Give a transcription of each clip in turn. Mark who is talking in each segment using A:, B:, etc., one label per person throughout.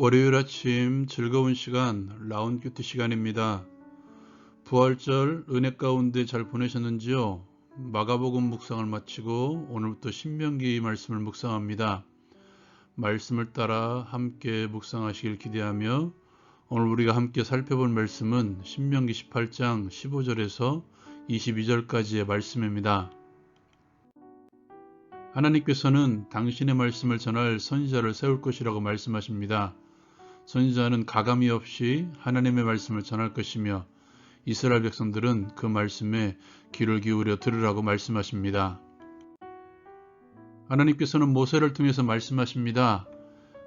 A: 월요일 아침 즐거운 시간 라운 큐티 시간입니다. 부활절 은혜 가운데 잘 보내셨는지요? 마가복음 묵상을 마치고 오늘부터 신명기 말씀을 묵상합니다. 말씀을 따라 함께 묵상하시길 기대하며 오늘 우리가 함께 살펴볼 말씀은 신명기 18장 15절에서 22절까지의 말씀입니다. 하나님께서는 당신의 말씀을 전할 선지자를 세울 것이라고 말씀하십니다. 선지자는 가감이 없이 하나님의 말씀을 전할 것이며 이스라엘 백성들은 그 말씀에 귀를 기울여 들으라고 말씀하십니다. 하나님께서는 모세를 통해서 말씀하십니다.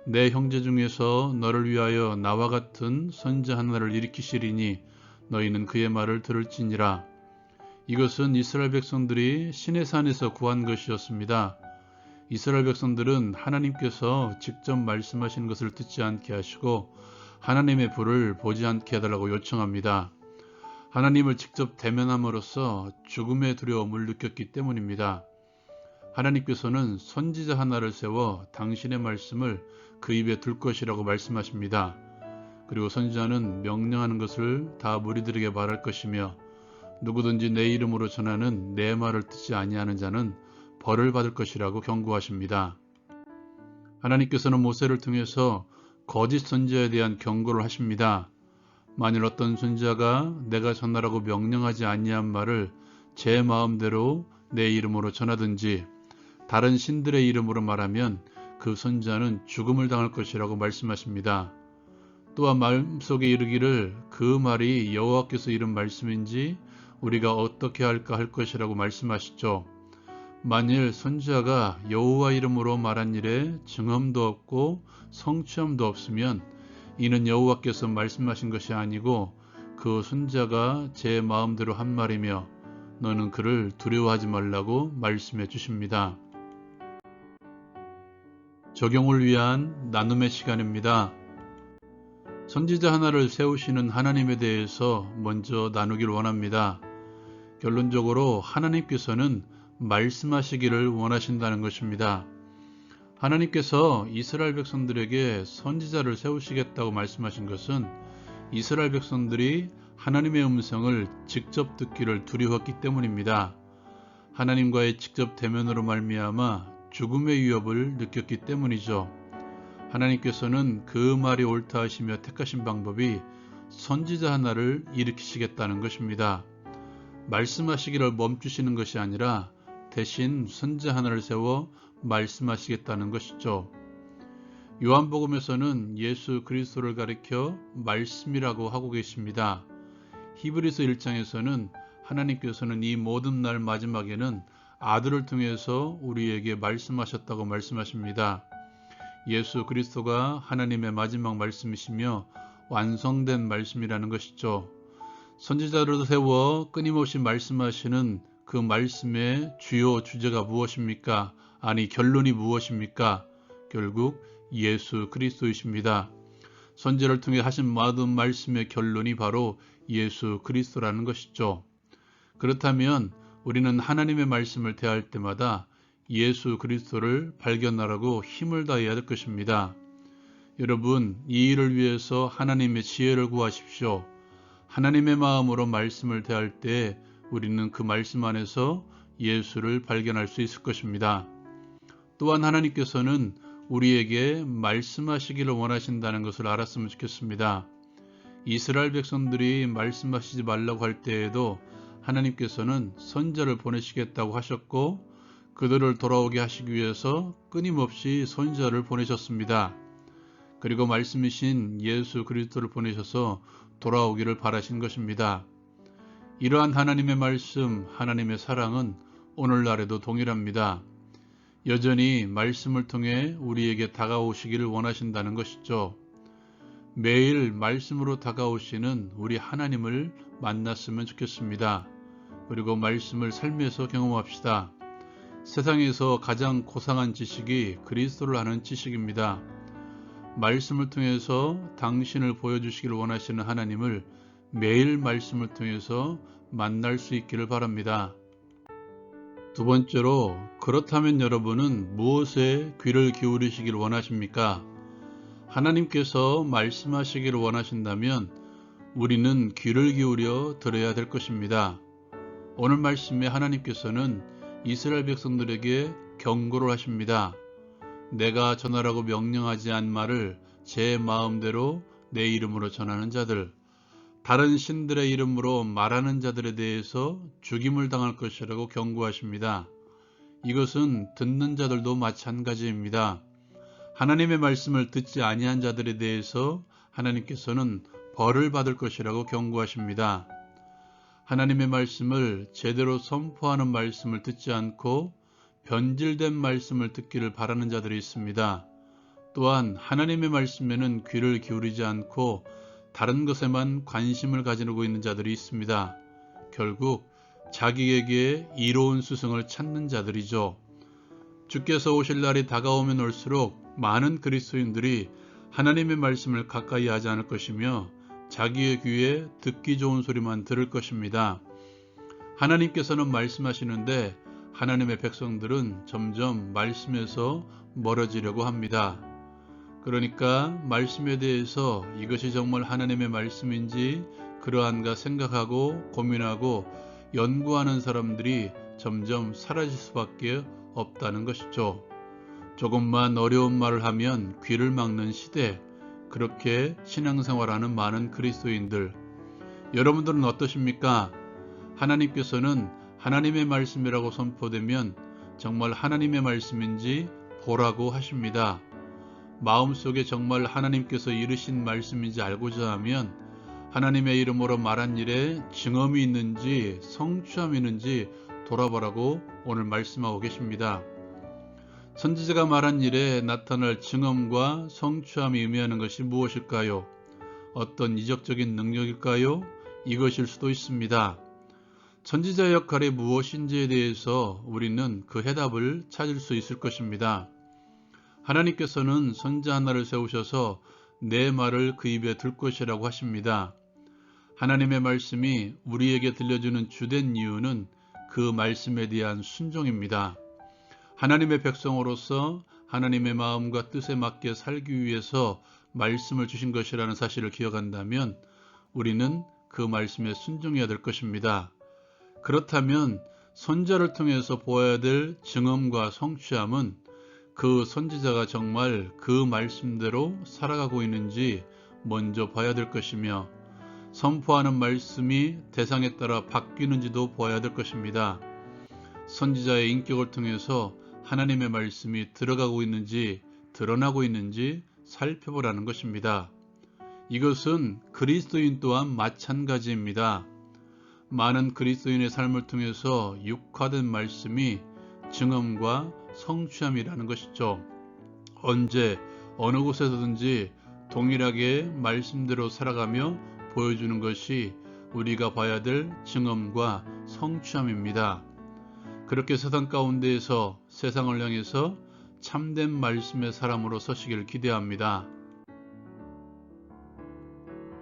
A: 내 형제 중에서 너를 위하여 나와 같은 선자 하나를 일으키시리니 너희는 그의 말을 들을지니라. 이것은 이스라엘 백성들이 신의 산에서 구한 것이었습니다. 이스라엘 백성들은 하나님께서 직접 말씀하신 것을 듣지 않게 하시고 하나님의 불을 보지 않게 해달라고 요청합니다. 하나님을 직접 대면함으로써 죽음의 두려움을 느꼈기 때문입니다. 하나님께서는 선지자 하나를 세워 당신의 말씀을 그 입에 둘 것이라고 말씀하십니다. 그리고 선지자는 명령하는 것을 다 무리들에게 말할 것이며 누구든지 내 이름으로 전하는 내 말을 듣지 아니하는 자는 벌을 받을 것이라고 경고하십니다. 하나님께서는 모세를 통해서 거짓 선지자에 대한 경고를 하십니다. 만일 어떤 선지자가 내가 전하라고 명령하지 아니한 말을 제 마음대로 내 이름으로 전하든지 다른 신들의 이름으로 말하면 그 선지자는 죽음을 당할 것이라고 말씀하십니다. 또한 마음속에 이르기를 그 말이 여호와께서 이른 말씀인지 우리가 어떻게 할까 할 것이라고 말씀하시죠. 만일 선지자가 여호와 이름으로 말한 일에 증언도 없고 성취함도 없으면 이는 여호와께서 말씀하신 것이 아니고 그 선지자가 제 마음대로 한 말이며 너는 그를 두려워하지 말라고 말씀해 주십니다. 적용을 위한 나눔의 시간입니다. 선지자 하나를 세우시는 하나님에 대해서 먼저 나누길 원합니다. 결론적으로 하나님께서는 말씀하시기를 원하신다는 것입니다. 하나님께서 이스라엘 백성들에게 선지자를 세우시겠다고 말씀하신 것은 이스라엘 백성들이 하나님의 음성을 직접 듣기를 두려웠기 때문입니다. 하나님과의 직접 대면으로 말미암아 죽음의 위협을 느꼈기 때문이죠. 하나님께서는 그 말이 옳다 하시며 택하신 방법이 선지자 하나를 일으키시겠다는 것입니다. 말씀하시기를 멈추시는 것이 아니라 대신 선자 하나를 세워 말씀하시겠다는 것이죠. 요한복음에서는 예수 그리스도를 가리켜 말씀이라고 하고 계십니다. 히브리서 1장에서는 하나님께서는 이 모든 날 마지막에는 아들을 통해서 우리에게 말씀하셨다고 말씀하십니다. 예수 그리스도가 하나님의 마지막 말씀이시며 완성된 말씀이라는 것이죠. 선지자를 세워 끊임없이 말씀하시는 그 말씀의 주요 주제가 무엇입니까? 아니 결론이 무엇입니까? 결국 예수 그리스도이십니다. 선제를 통해 하신 모든 말씀의 결론이 바로 예수 그리스도라는 것이죠. 그렇다면 우리는 하나님의 말씀을 대할 때마다 예수 그리스도를 발견하라고 힘을 다해야 될 것입니다. 여러분 이 일을 위해서 하나님의 지혜를 구하십시오. 하나님의 마음으로 말씀을 대할 때 우리는 그 말씀 안에서 예수를 발견할 수 있을 것입니다. 또한 하나님께서는 우리에게 말씀하시기를 원하신다는 것을 알았으면 좋겠습니다. 이스라엘 백성들이 말씀하시지 말라고 할 때에도 하나님께서는 선자를 보내시겠다고 하셨고 그들을 돌아오게 하시기 위해서 끊임없이 선자를 보내셨습니다. 그리고 말씀이신 예수 그리스도를 보내셔서 돌아오기를 바라신 것입니다. 이러한 하나님의 말씀, 하나님의 사랑은 오늘날에도 동일합니다. 여전히 말씀을 통해 우리에게 다가오시기를 원하신다는 것이죠. 매일 말씀으로 다가오시는 우리 하나님을 만났으면 좋겠습니다. 그리고 말씀을 삶에서 경험합시다. 세상에서 가장 고상한 지식이 그리스도를 아는 지식입니다. 말씀을 통해서 당신을 보여주시길 원하시는 하나님을 매일 말씀을 통해서 만날 수 있기를 바랍니다. 두 번째로 그렇다면 여러분은 무엇에 귀를 기울이시길 원하십니까? 하나님께서 말씀하시기를 원하신다면 우리는 귀를 기울여 들어야 될 것입니다. 오늘 말씀에 하나님께서는 이스라엘 백성들에게 경고를 하십니다. 내가 전하라고 명령하지 않은 말을 제 마음대로 내 이름으로 전하는 자들, 다른 신들의 이름으로 말하는 자들에 대해서 죽임을 당할 것이라고 경고하십니다. 이것은 듣는 자들도 마찬가지입니다. 하나님의 말씀을 듣지 아니한 자들에 대해서 하나님께서는 벌을 받을 것이라고 경고하십니다. 하나님의 말씀을 제대로 선포하는 말씀을 듣지 않고 변질된 말씀을 듣기를 바라는 자들이 있습니다. 또한 하나님의 말씀에는 귀를 기울이지 않고 다른 것에만 관심을 가지고 있는 자들이 있습니다. 결국 자기에게 이로운 수승을 찾는 자들이죠. 주께서 오실 날이 다가오면 올수록 많은 그리스도인들이 하나님의 말씀을 가까이 하지 않을 것이며 자기의 귀에 듣기 좋은 소리만 들을 것입니다. 하나님께서는 말씀하시는데 하나님의 백성들은 점점 말씀에서 멀어지려고 합니다. 그러니까 말씀에 대해서 이것이 정말 하나님의 말씀인지 그러한가 생각하고 고민하고 연구하는 사람들이 점점 사라질 수밖에 없다는 것이죠. 조금만 어려운 말을 하면 귀를 막는 시대, 그렇게 신앙생활하는 많은 그리스도인들. 여러분들은 어떠십니까? 하나님께서는 하나님의 말씀이라고 선포되면 정말 하나님의 말씀인지 보라고 하십니다. 마음속에 정말 하나님께서 이르신 말씀인지 알고자 하면 하나님의 이름으로 말한 일에 증언이 있는지 성취함이 있는지 돌아보라고 오늘 말씀하고 계십니다. 선지자가 말한 일에 나타날 증언과 성취함이 의미하는 것이 무엇일까요? 어떤 이적적인 능력일까요? 이것일 수도 있습니다. 선지자 역할이 무엇인지에 대해서 우리는 그 해답을 찾을 수 있을 것입니다. 하나님께서는 선자 하나를 세우셔서 내 말을 그 입에 들 것이라고 하십니다. 하나님의 말씀이 우리에게 들려주는 주된 이유는 그 말씀에 대한 순종입니다. 하나님의 백성으로서 하나님의 마음과 뜻에 맞게 살기 위해서 말씀을 주신 것이라는 사실을 기억한다면 우리는 그 말씀에 순종해야 될 것입니다. 그렇다면 선자를 통해서 보아야 될 증언과 성취함은 그 선지자가 정말 그 말씀대로 살아가고 있는지 먼저 봐야 될 것이며 선포하는 말씀이 대상에 따라 바뀌는지도 보아야 될 것입니다. 선지자의 인격을 통해서 하나님의 말씀이 들어가고 있는지 드러나고 있는지 살펴보라는 것입니다. 이것은 그리스도인 또한 마찬가지입니다. 많은 그리스도인의 삶을 통해서 육화된 말씀이 증언과 성취함이라는 것이죠. 언제 어느 곳에서든지 동일하게 말씀대로 살아가며 보여주는 것이 우리가 봐야 될 증언과 성취함입니다. 그렇게 세상 가운데에서 세상을 향해서 참된 말씀의 사람으로 서시기를 기대합니다.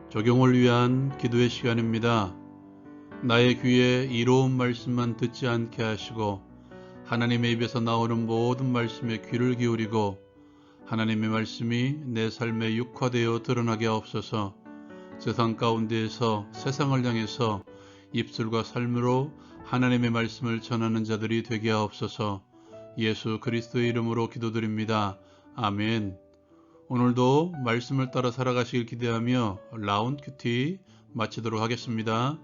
A: 적용을 위한 기도의 시간입니다. 나의 귀에 이로운 말씀만 듣지 않게 하시고 하나님의 입에서 나오는 모든 말씀에 귀를 기울이고 하나님의 말씀이 내 삶에 육화되어 드러나게 하옵소서 세상 가운데에서 세상을 향해서 입술과 삶으로 하나님의 말씀을 전하는 자들이 되게 하옵소서 예수 그리스도의 이름으로 기도드립니다. 아멘. 오늘도 말씀을 따라 살아가시길 기대하며 라운드 큐티 마치도록 하겠습니다.